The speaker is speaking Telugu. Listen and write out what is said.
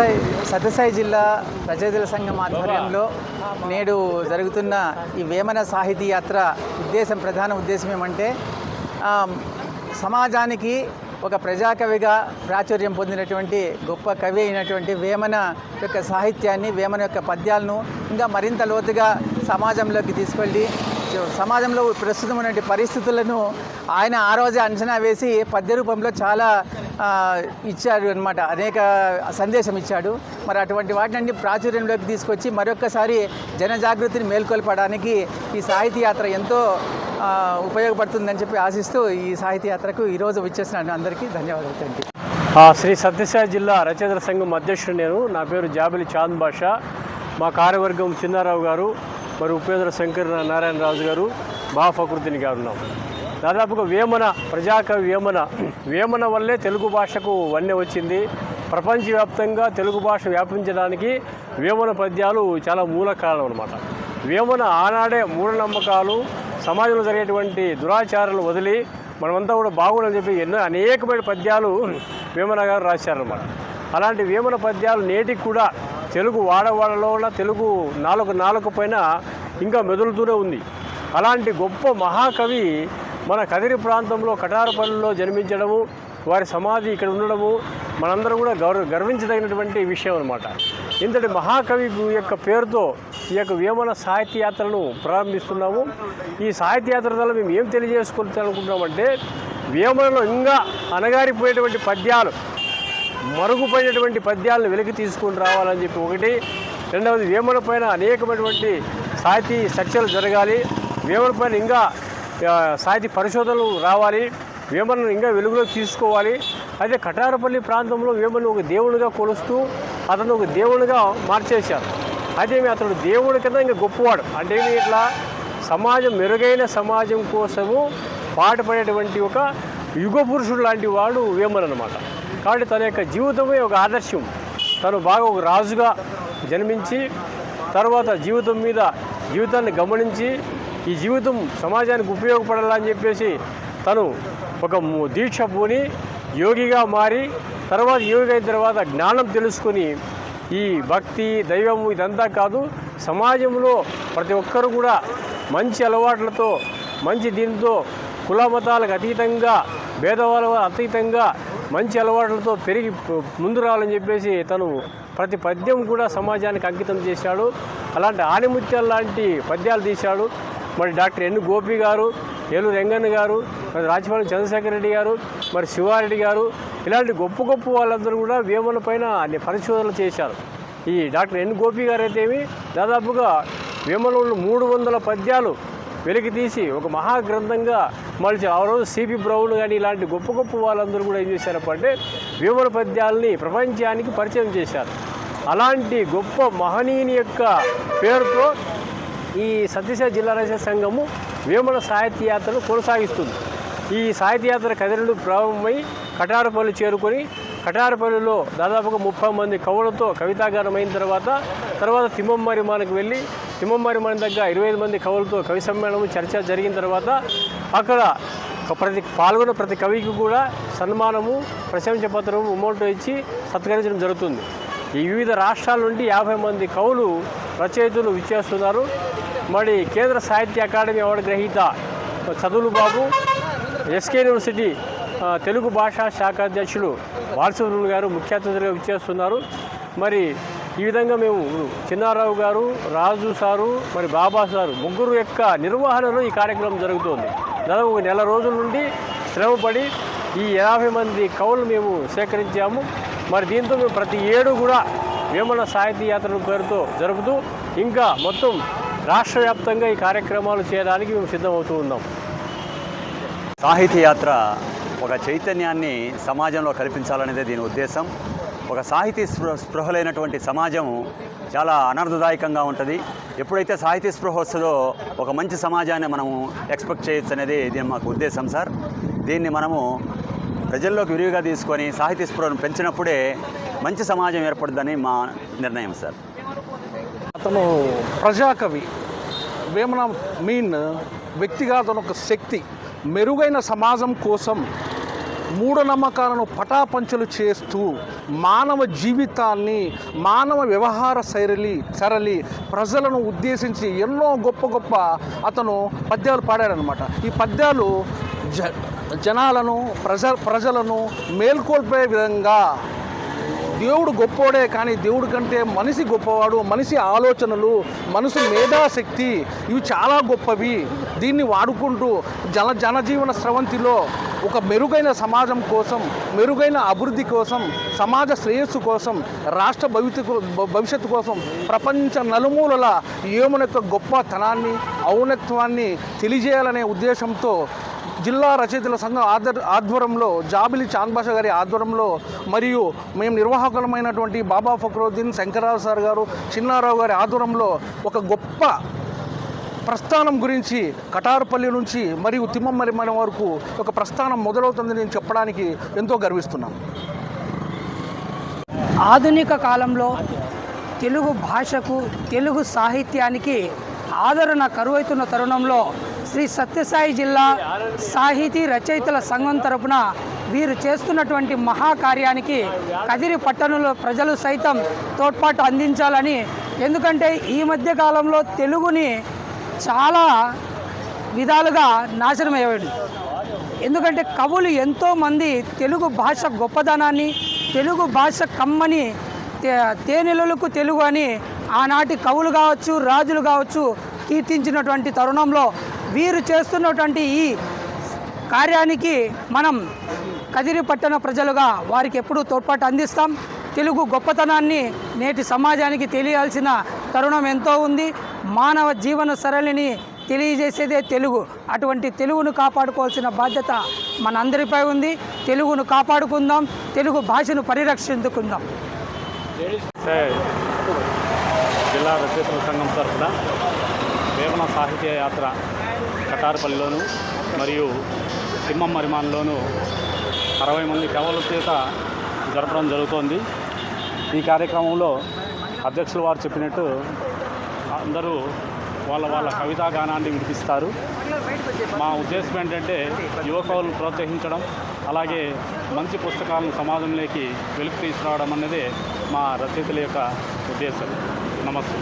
సత్యసాయి సత్యసాయి జిల్లా ప్రజాదల సంఘం ఆధ్వర్యంలో నేడు జరుగుతున్న ఈ వేమన సాహితీ యాత్ర ఉద్దేశం ప్రధాన ఉద్దేశం ఏమంటే సమాజానికి ఒక ప్రజాకవిగా ప్రాచుర్యం పొందినటువంటి గొప్ప కవి అయినటువంటి వేమన యొక్క సాహిత్యాన్ని వేమన యొక్క పద్యాలను ఇంకా మరింత లోతుగా సమాజంలోకి తీసుకెళ్ళి సమాజంలో ప్రస్తుతం ఉన్నటువంటి పరిస్థితులను ఆయన ఆ రోజే అంచనా వేసి పద్య రూపంలో చాలా ఇచ్చాడు అనమాట అనేక సందేశం ఇచ్చాడు. మరి అటువంటి వాటిని ప్రాచుర్యంలోకి తీసుకొచ్చి మరొక్కసారి జనజాగృతిని మేల్కొల్పడానికి ఈ సాహితీ యాత్ర ఎంతో ఉపయోగపడుతుందని చెప్పి ఆశిస్తూ ఈ సాహితీ యాత్రకు ఈరోజు వచ్చేసిన అందరికీ ధన్యవాదాలు. Thank you. శ్రీ సత్యసాయి జిల్లా రచయితల సంఘం అధ్యక్షుడు నేను. నా పేరు జాబిలి చాంద్ బాషా. మా కార్యవర్గం చిన్నారావు గారు మరి ఉపేంద్ర శంకర్ నారాయణరాజు గారు బా ఫకృతిని గారు ఉన్నాం. దాదాపుగా వేమన ప్రజాకవి వేమన. వేమన వల్లే తెలుగు భాషకు వన్నె వచ్చింది. ప్రపంచవ్యాప్తంగా తెలుగు భాష వ్యాపించడానికి వేమన పద్యాలు చాలా మూల కారణం అనమాట వేమన ఆనాడే మూఢనమ్మకాలు సమాజంలో జరిగేటువంటి దురాచారాలు వదిలి మనమంతా కూడా బాగుండని చెప్పి ఎన్నో అనేకమైన పద్యాలు వేమన గారు రాశారనమాట అలాంటి వేమన పద్యాలు నేటికి కూడా తెలుగు వాడవాడలో ఉన్న తెలుగు నాలుగు నాలుగు పైన ఇంకా మెదులుతూనే ఉంది. అలాంటి గొప్ప మహాకవి మన కదిరి ప్రాంతంలో కటారపల్లిలో జన్మించడము వారి సమాధి ఇక్కడ ఉండడము మనందరం కూడా గౌరవ గర్వించదగినటువంటి విషయం అనమాట ఇంతటి మహాకవి యొక్క పేరుతో ఈ యొక్క వేమన సాహిత్య యాత్రను ప్రారంభిస్తున్నాము. ఈ సాహిత్య యాత్ర ద్వారా మేము ఏం తెలియజేసుకుంటామనుకుంటున్నామంటే వేమనలో ఇంకా అనగారిపోయేటువంటి పద్యాలు మరుగుపోయినటువంటి పద్యాలను వెలికి తీసుకుని రావాలని చెప్పి ఒకటి. రెండవది వేమన పైన అనేకమైనటువంటి సాహితీ చర్చలు జరగాలి. వేమన పైన ఇంకా సాహితీ పరిశోధనలు రావాలి వేమనను ఇంకా వెలుగులోకి తీసుకోవాలి. అయితే కటారపల్లి ప్రాంతంలో వేమను ఒక దేవునిగా కొలుస్తూ అతను ఒక దేవునిగా మార్చేశారు. అయితే అతడు దేవుడి కింద ఇంకా గొప్పవాడు. అంటే ఇట్లా సమాజం మెరుగైన సమాజం కోసము పాటుపడేటువంటి ఒక యుగ పురుషుడు లాంటి వాడు వేమన్ అనమాట కాబట్టి తన యొక్క జీవితమే ఒక ఆదర్శం. తను బాగా ఒక రాజుగా జన్మించి తర్వాత జీవితం మీద జీవితాన్ని గమనించి ఈ జీవితం సమాజానికి ఉపయోగపడాలని చెప్పేసి తను ఒక ము- దీక్ష పూని యోగిగా మారి తర్వాత యోగి అయిన తర్వాత జ్ఞానం తెలుసుకొని ఈ భక్తి దైవము ఇదంతా కాదు సమాజంలో ప్రతి ఒక్కరు కూడా మంచి అలవాట్లతో మంచి దీనితో కుల మతాలకు అతీతంగా భేదవాల అతీతంగా మంచి అలవాట్లతో పెరిగి పు- ముందు రావాలని చెప్పేసి తను ప్రతి పద్యం కూడా సమాజానికి అంకితం చేశాడు. అలాంటి ఆణిముత్యాలు లాంటి పద్యాలు తీశాడు. మరి డాక్టర్ ఎన్ గోపి గారు ఏలు రెంగన్ గారు మరి రాజపాలెం చంద్రశేఖర్ రెడ్డి గారు మరి శివారెడ్డి గారు ఇలాంటి గొప్ప గొప్ప వాళ్ళందరూ కూడా వేమన పైన అన్ని పరిశోధనలు చేశారు. ఈ డాక్టర్ ఎన్ గోపి గారు అయితేమి దాదాపుగా వేమనలో మూడు వందల పద్యాలు వెలికి తీసి ఒక మహాగ్రంథంగా మలిచి ఆ రోజు సిపి బ్రౌన్ కానీ ఇలాంటి గొప్ప గొప్ప వాళ్ళందరూ కూడా ఏం చేశారంటే వేమన పద్యాలని ప్రపంచానికి పరిచయం చేశారు. అలాంటి గొప్ప మహనీయుని యొక్క పేరుతో ఈ సత్యసాయి జిల్లా రైతు సంఘము వేమన సాహిత్య యాత్రను కొనసాగిస్తుంది. ఈ సాహిత్య యాత్ర కదిరిలు ప్రారంభమై కటారపల్లి చేరుకొని కటారపల్లిలో దాదాపుగా ముప్పై మంది కవులతో కవితాగానం అయిన తర్వాత తర్వాత తిమ్మమ్మరిమానకు వెళ్ళి తిమ్మమ్మరిమాన దగ్గర ఇరవై ఐదు మంది కవులతో కవి సమ్మేళనం చర్చ జరిగిన తర్వాత అక్కడ ప్రతి పాల్గొన్న ప్రతి కవికి కూడా సన్మానము ప్రశంస పత్రము అమౌంట్ ఇచ్చి సత్కరించడం జరుగుతుంది. వివిధ రాష్ట్రాల నుండి యాభై మంది కవులు రచయితలు విచ్చేస్తున్నారు. మరి కేంద్ర సాహిత్య అకాడమీ అవార్డు గ్రహీత చదువులు బాబు ఎస్కే యూనివర్సిటీ తెలుగు భాషా శాఖ అధ్యక్షులు బాలసుబ్రహ్మణ్యం గారు ముఖ్య అతిథులుగా విచ్చేస్తున్నారు. మరి ఈ విధంగా మేము చిన్నారావు గారు రాజు సారు మరి బాబా సారు ముగ్గురు యొక్క నిర్వహణలో ఈ కార్యక్రమం జరుగుతోంది. దాదాపు ఒక నెల రోజుల నుండి శ్రమపడి ఈ యాభై మంది కవులు మేము సేకరించాము. మరి దీంతో మేము ప్రతి ఏడు కూడా వేమన సాహిత్య యాత్ర పేరుతో జరుపుతూ ఇంకా మొత్తం రాష్ట్ర వ్యాప్తంగా ఈ కార్యక్రమాలు చేయడానికి మేము సిద్ధమవుతూ ఉన్నాం. సాహితీ యాత్ర ఒక చైతన్యాన్ని సమాజంలో కల్పించాలనేదే దీని ఉద్దేశం. ఒక సాహితీ స్పృహ స్పృహలైనటువంటి సమాజం చాలా అనర్థదాయకంగా ఉంటుంది. ఎప్పుడైతే సాహితీ స్పృహ వస్తుందో ఒక మంచి సమాజాన్ని మనము ఎక్స్పెక్ట్ చేయొచ్చు అనేది దీని మాకు ఉద్దేశం సార్. దీన్ని మనము ప్రజల్లోకి విరివిగా తీసుకొని సాహిత్య స్పృహను పెంచినప్పుడే మంచి సమాజం ఏర్పడుతుందని మా నిర్ణయం సార్. అతను ప్రజాకవి. వేమన మీన్ వ్యక్తిగా అతను ఒక శక్తి. మెరుగైన సమాజం కోసం మూఢనమ్మకాలను పటాపంచలు చేస్తూ మానవ జీవితాన్ని మానవ వ్యవహార శైలి సరళి ప్రజలను ఉద్దేశించి ఎన్నో గొప్ప గొప్ప అతను పద్యాలు పాడాడనమాట ఈ పద్యాలు జ జనాలను ప్రజ ప్రజలను మేల్కొల్పే విధంగా దేవుడు గొప్పోడే కానీ దేవుడి కంటే మనిషి గొప్పవాడు మనిషి ఆలోచనలు మనసు మేధాశక్తి ఇవి చాలా గొప్పవి. దీన్ని వాడుకుంటూ జన జనజీవన స్రవంతిలో ఒక మెరుగైన సమాజం కోసం మెరుగైన అభివృద్ధి కోసం సమాజ శ్రేయస్సు కోసం రాష్ట్ర భవిష్యత్తు భవిష్యత్తు కోసం ప్రపంచ నలుమూలల ఏమున యొక్క గొప్పతనాన్ని ఔన్నత్వాన్ని తెలియజేయాలనే ఉద్దేశంతో జిల్లా రచయితల సంఘం ఆధ్వర్ ఆధ్వర్యంలో జాబిలి చాంద్బాష గారి ఆధ్వర్యంలో మరియు మేము నిర్వాహకులమైనటువంటి బాబా ఫక్రుద్దీన్ శంకరరావు సార్ గారు చిన్నారావు గారి ఆధ్వర్యంలో ఒక గొప్ప ప్రస్థానం గురించి కటారుపల్లి నుంచి మరియు తిమ్మమ్మరిమల వరకు ఒక ప్రస్థానం మొదలవుతుందని నేను చెప్పడానికి ఎంతో గర్విస్తున్నాను ఆధునిక కాలంలో తెలుగు భాషకు తెలుగు సాహిత్యానికి ఆదరణ కరువైతున్న తరుణంలో శ్రీ సత్యసాయి జిల్లా సాహితీ రచయితల సంఘం తరపున వీరు చేస్తున్నటువంటి మహాకార్యానికి కదిరి పట్టణంలో ప్రజలు సైతం తోడ్పాటు అందించాలని ఎందుకంటే ఈ మధ్య కాలంలో తెలుగుని చాలా విధాలుగా నాశనమయ్యాడు. ఎందుకంటే కవులు ఎంతోమంది తెలుగు భాష గొప్పదనాన్ని తెలుగు భాష కమ్మని తే తేనెలలకు తెలుగు అని ఆనాటి కవులు కావచ్చు రాజులు కావచ్చు కీర్తించినటువంటి తరుణంలో వీరు చేస్తున్నటువంటి ఈ కార్యానికి మనం కదిరి పట్టణ ప్రజలుగా వారికి ఎప్పుడూ తోడ్పాటు అందిస్తాం. తెలుగు గొప్పతనాన్ని నేటి సమాజానికి తెలియాల్సిన తరుణం ఎంతో ఉంది. మానవ జీవన సరళిని తెలియజేసేదే తెలుగు. అటువంటి తెలుగును కాపాడుకోవాల్సిన బాధ్యత మనందరిపై ఉంది. తెలుగును కాపాడుకుందాం. తెలుగు భాషను పరిరక్షించుకుందాం. జిల్లా రచయితల సంఘం తరఫున వేమన సాహిత్య యాత్ర కటారపల్లిలోను మరియు తిమ్మం మరిమాన్లోను అరవై మంది కవుల చేత జరపడం జరుగుతోంది. ఈ కార్యక్రమంలో అధ్యక్షులు వారు చెప్పినట్టు అందరూ వాళ్ళ వాళ్ళ కవితా గానాన్ని వినిపిస్తారు మా ఉద్దేశం ఏంటంటే యువకులను ప్రోత్సహించడం అలాగే మంచి పుస్తకాలను సమాజంలోకి వెలుగు తీసుకురావడం అన్నదే మా రచయితల యొక్క ఉద్దేశం. నమస్తే.